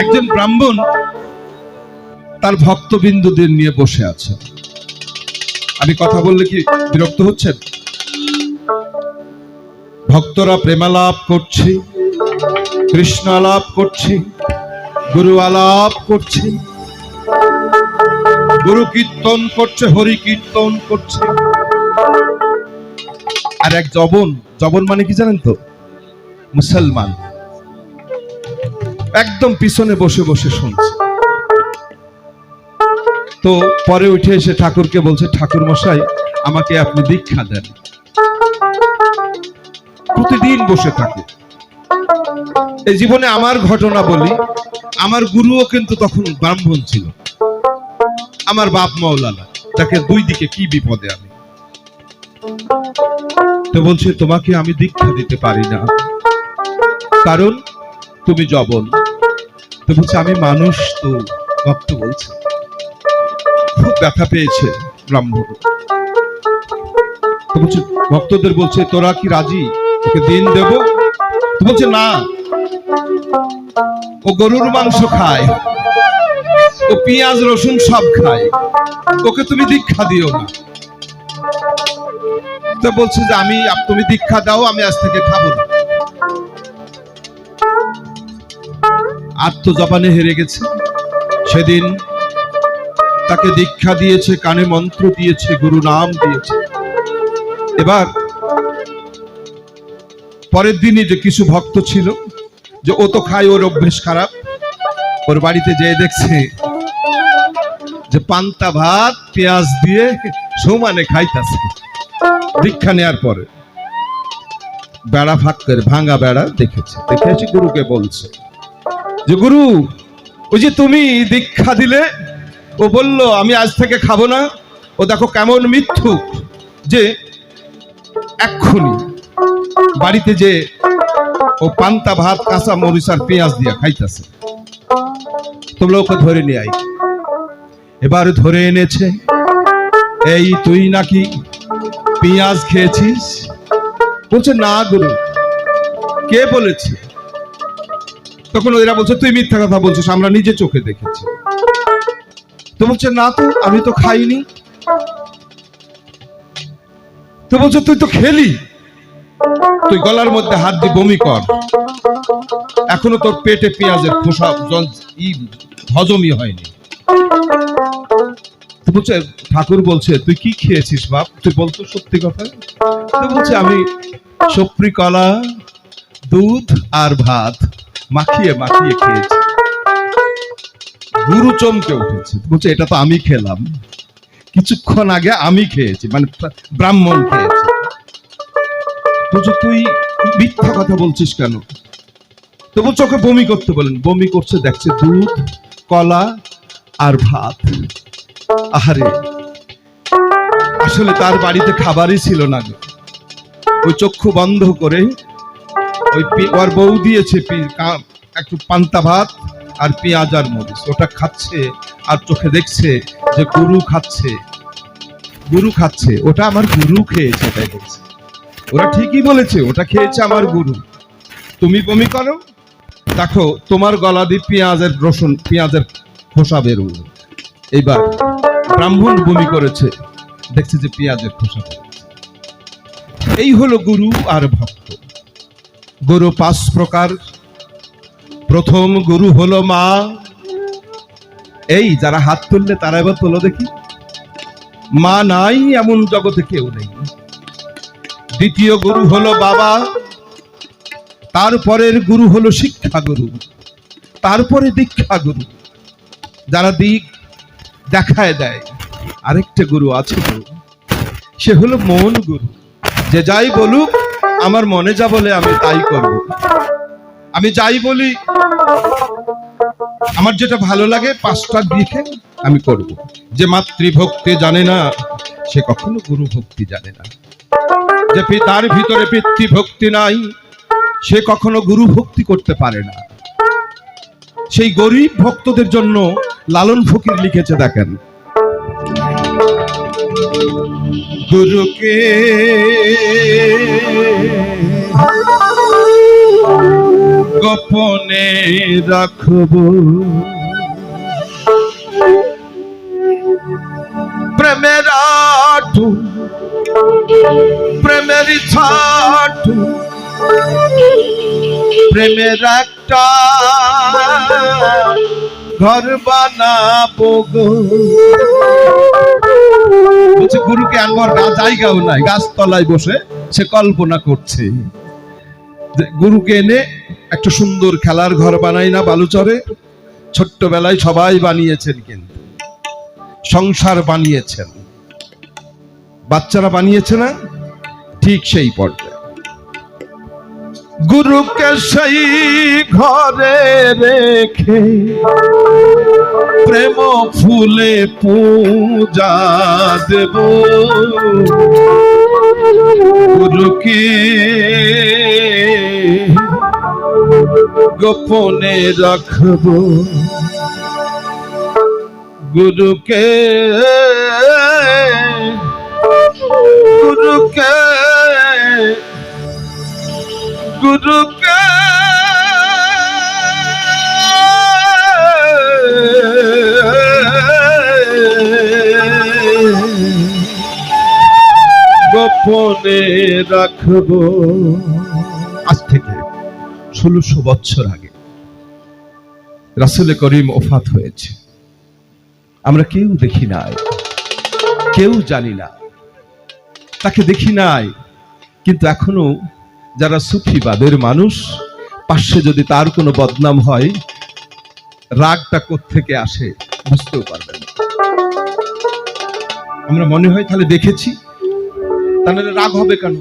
একজন ব্রাহ্মণ তার ভক্তবিন্দুদের নিয়ে বসে আছে। আমি কথা বললে কি বিরক্ত হচ্ছেন? ভক্তরা প্রেমালাপ করছে কৃষ্ণ আলাপ করছে গুরু আলাপ করছে, গুরু কীর্তন করছে, হরি কীর্তন করছে। আর এক জবন জবন মানে কি জানেন তো? মুসলমান। একদম পিছনে বসে বসে শুনছে। তো পরে উঠে এসে ঠাকুরকে বলছে, ঠাকুর মশাই, আমাকে আপনি দীক্ষা দেন। প্রতিদিন বসে থাকে। এই জীবনে আমার ঘটনা বলি, আমার গুরুও কিন্তু তখন ব্রাহ্মণ ছিল। আমার বাপ মাওলানা তাকে দুই দিকে কি বিপদে আমি। তো বলছে, তোমাকে আমি দীক্ষা দিতে পারি না। কারণ তুমি জবন। তো বলছে, আমি মানুষ তো। ভক্ত বলছে, খুব ব্যথা পেয়েছে ব্রাহ্মণ। বলছে, ভক্তদের বলছে, তোরা কি রাজি? ওকে দিন দেব? তো বলছে, না। ও গরুর মাংস খায়, ও পেঁয়াজ, রসুন সব খায়। ওকে তুমি দীক্ষা দিও না। তো বলছে যে, আমি, তুমি দীক্ষা দাও, আমি আজ থেকে খাব না। আত্মজবানে হেরে গেছে। সেদিন তাকে দীক্ষা দিয়েছে, কানে মন্ত্র দিয়েছে, গুরু নাম দিয়েছে। এবার পরের দিনই যে কিছু ভক্ত ছিল, যে ও তো খায়, ওর অভ্যেস খারাপ। ওর বাড়িতে যেয়ে দেখছে যে পান্তা ভাত, পেঁয়াজ দিয়ে সমানে খাইতাছে। দীক্ষা নেওয়ার পরে বেড়া ফাঁক করে, ভাঙা বেড়া দেখেছে। দেখেছি গুরুকে বলছে যে গুরু, ওই যে তুমি দীক্ষা দিলে, ও বলল, আমি আজ থেকে খাব না। ও দেখো কেমন মিথ্যুক যে এক্ষুনি বাড়িতে যে ও পান্তা ভাত, কাঁচা মরিচ আর পেঁয়াজ দিয়া খাইতেছে। তোমরা ওকে ধরে নিয়ে আই এবার ধরে এনেছে, এই তুই নাকি পেঁয়াজ খেয়েছিস? বলছে, না গুরু, কে বলেছে? তখন ওরা বলছে, তুই মিথ্যা কথা বলছিস, আমরা নিজে চোখে দেখেছি। তো বলছে, না তো, আমি তো খাইনি। তো বলছে, তুই তো খেলি। তুই গলার মধ্যে হাত দিয়ে বমি কর। এখনও তোর পেটে পেঁয়াজের খোসা হজমই হয়নি। ঠাকুর বলছে, তুই কি খেয়েছিস বাপ? তুই বলতো সত্যি কথা? তো বলছে, আমি সপ্রি কলা দুধ আর ভাত। মাখিয়ে মাখিয়ে খেয়েছি। গুরু চমকে উঠেছে। বলছে, এটা তো আমি খেলাম। কিছুক্ষণ আগে আমি খেয়েছি মানে ব্রাহ্মণ খেয়েছি। বলছে, তুই মিথ্যা কথা বলছিস কেন? তো বলছে, ওকে বমি করতে বলেন। বমি করছে, দেখছে দুধ, কলা আর ভাত। আহারে, আসলে তার বাড়িতে খাবারই ছিল না। ওই চক্ষু বন্ধ করে ওই ওর বউ দিয়েছে একটু পান্তা ভাত আর পেঁয়াজ আর মরিচ। ওটা খাচ্ছে আর চোখে দেখছে যে গুরু খাচ্ছে। গুরু খাচ্ছে। ওটা আমার গুরু খেয়েছে এটাই বলছে। ওরা ঠিকই বলেছে, ওটা খেয়েছে আমার গুরু। তুমি বমি করো। দেখো, তোমার গলা দিয়ে পেঁয়াজের রসুন, পেঁয়াজের খোসা বেরোলো। এইবার ব্রাহ্মণ বমি করেছে, দেখছে যে পেঁয়াজের খোসা। এই হলো গুরু আর ভক্ত। গুরু পাঁচ প্রকার। প্রথম গুরু হলো মা। এই, যারা হাত তুললে তারা এবার তোলো দেখি। মা নাই, এমন জগতে কেউ নেই। দ্বিতীয় গুরু হলো বাবা। তারপরের গুরু হলো শিক্ষা গুরু। তারপরে দীক্ষা গুরু। যারা দিক দেখায় দেয়, আরেকটা গুরু আছে সে হলো মন গুরু। যে যাই বলুক আমার মনে যা বলে আমি তাই করব। আমি যাই বলি, আমার যেটা ভালো লাগে পাঁচটা দিকে আমি করব। যে মাতৃভক্তি জানে না, সে কখনো গুরু ভক্তি জানে না। যে পিতার ভিতরে পিতৃভক্তি নাই, সে কখনো গুরু ভক্তি করতে পারে না। সেই গরিব ভক্তদের জন্য লালন ফকির লিখেছে দেখেন গুরুকে। গোপনে রাখব। প্রেমের আটু প্রেমের ছাটু প্রেমের একটা ঘর বানাবো গো। বলছে, গুরুকে আনবার জায়গাও নাই, গাছতলায় বসে সে কল্পনা করছে। গুরুকে এনে একটা সুন্দর খেলার ঘর বানাই না বালুচরে? ছোট্টবেলায় সবাই বানিয়েছেন কিন্তু। সংসার বানিয়েছেন। বাচ্চারা বানিয়েছে না? ঠিক সেই পর্যায়ে। গুরুকে সেই ঘরে রেখে প্রেম ফুলে পূজা দেব। গুরুকে গোপনে রাখব। গুরুকে গুরুকে গুরুকে। গোপনে রাখব। আজ থেকে ষোলোশো বছর আগে রাসুল করিম ওফাত হয়েছে। আমরা কেউ দেখি নাই, কেউ জানি না। তাকে দেখি নাই, কিন্তু এখনও যারা সুফিবাদের মানুষ, পাশে যদি তার কোনো বদনাম হয়, রাগটা থেকে আসে বুঝতেও পারবেন আমরা মনে হয় তাহলে দেখেছি, তাহলে রাগ হবে কেন?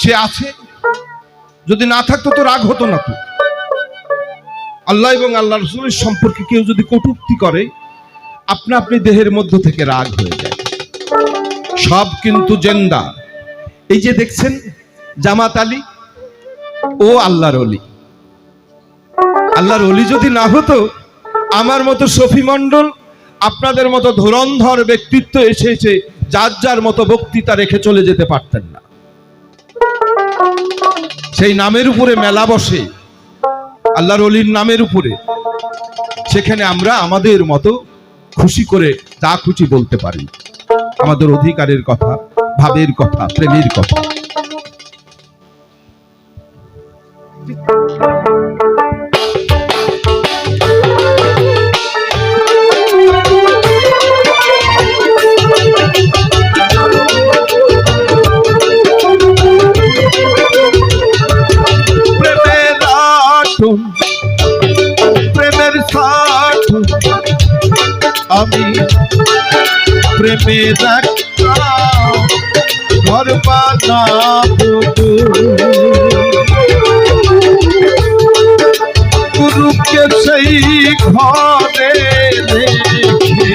সে আছে, যদি না থাকতো তো রাগ হতো না তো। আল্লাহ এবং আল্লাহ রসুলের সম্পর্কে কেউ যদি কটূক্তি করে, আপনা আপনি দেহের মধ্য থেকে রাগ হয়ে যায়। সব কিন্তু জেন্দা। এই যে দেখছেন জামাত আলী ও আল্লাহর অলি। আল্লাহর অলি যদি না হতো, আমার মতো সফি মণ্ডল, আপনাদের মতো ধুরন্ধর ব্যক্তিত্ব এসেছে যার যার মতো বক্তৃতা রেখে চলে যেতে পারতেন না। সেই নামের উপরে মেলা বসে, আল্লাহর অলির নামের উপরে। সেখানে আমরা আমাদের মতো খুশি করে যা খুশি বলতে পারি। আমাদের অধিকারের কথা, ভাবের কথা, প্রেমের কথা। আমি প্রেমের একটা ঘর বানাবো গো। গুরুকে সেই ঘরে রেখে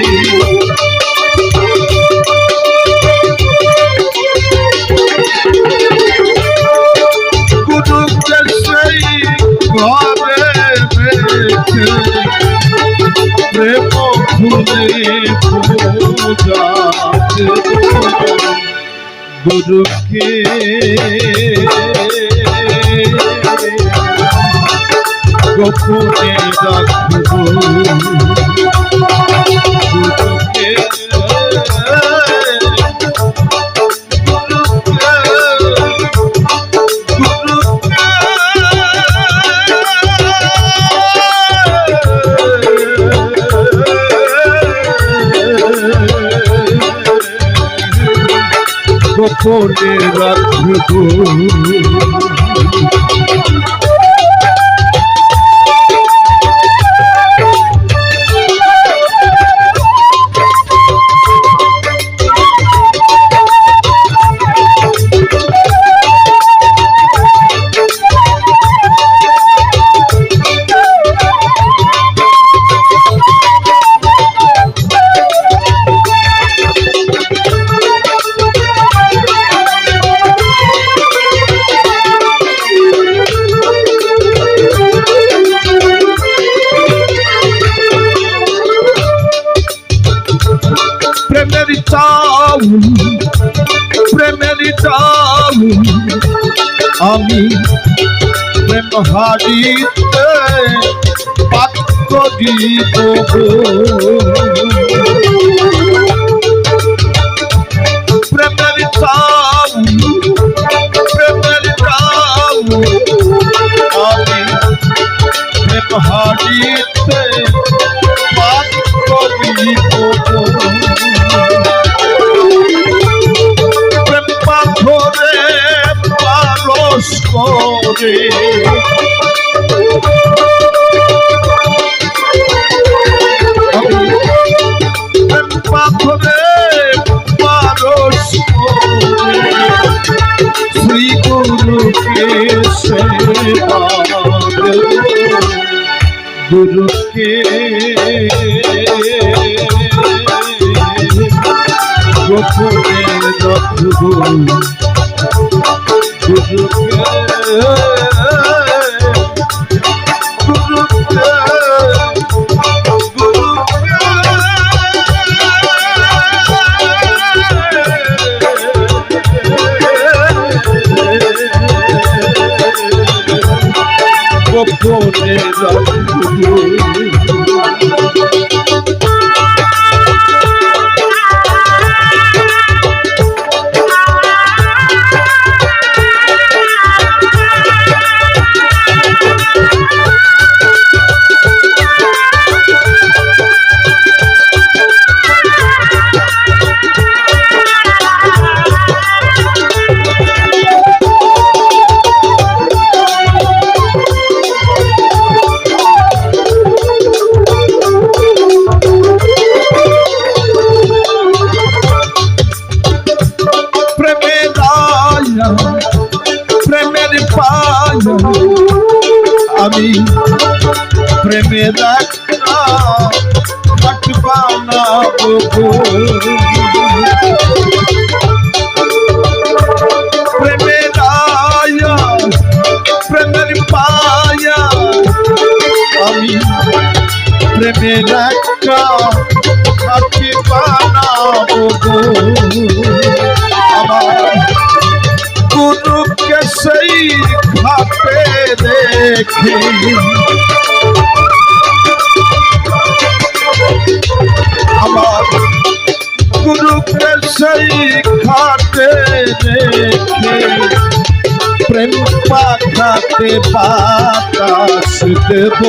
গুরুকে গোপনে রাখব গুরুকে গোপনে রাখব প্রেমের চাউল আমি প্রেম হারিতে পাত্র দিব প্রেমের হারিতে পারস গুরুকে গোপনে গুরুকে গোপনে রাখব প্রেমের একটা খাট বানাবো গো। প্রেমের পায়া আমি প্রেমের একটা খাট বানাবো আমার গুরুকে সেই ঘাটে দেখে আমার গুরুকে সেই ঘাটে দেখে প্রেম পাখাতে বাতাস দেব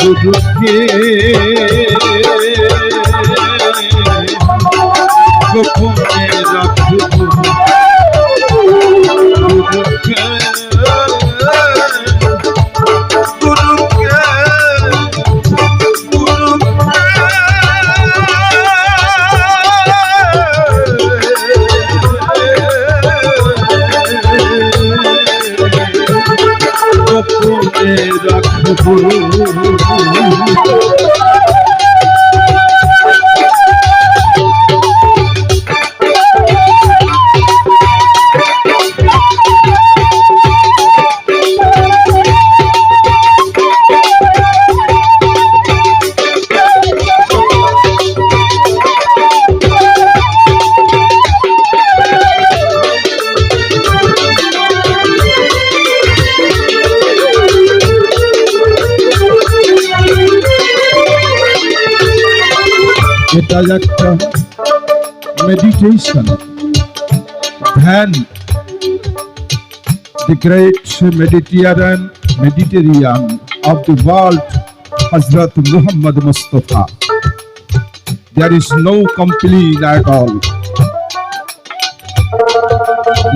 গুরুকে গোপনে রাখব করা যাকটা মেডিটেশন ধ্যান the great মেডিটিয়ান Mediterranean of the world Hazrat Mohammad Mustafa there is no complete at all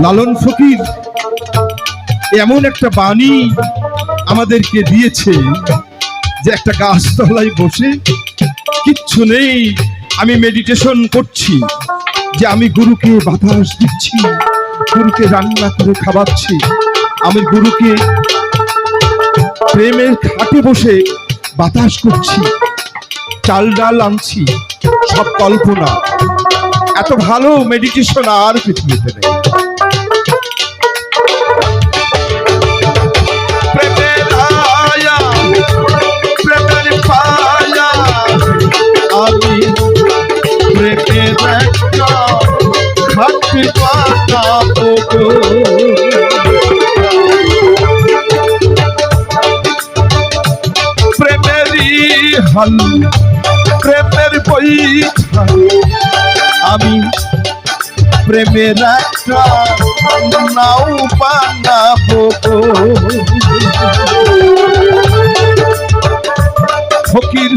Lalon Fakir, এমন একটা বাণী আমাদেরকে দিয়েছে যে একটা গাছতলায় বসে কিচ্ছু নেই। আমি মেডিটেশন করছি, যে আমি গুরুকে বাতাস দিচ্ছি, গুরুকে রান্না করে খাওয়াচ্ছি। আমি গুরুকে প্রেমের খাটে বসে বাতাস করছি, চাল ডাল আনছি, সব কল্পনা। এত ভালো মেডিটেশন আর পৃথিবীতে নেই। প্রেমেরই হাল প্রেমের বই আমি প্রেমের একটা নাও বানাবো। ফকির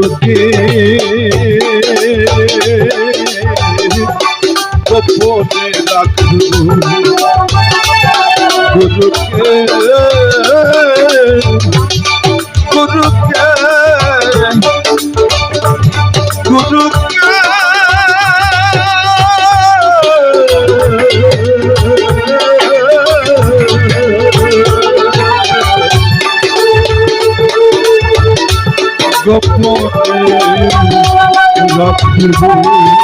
গুরুকে গোপনে গুরুকে গুরুকে রাখব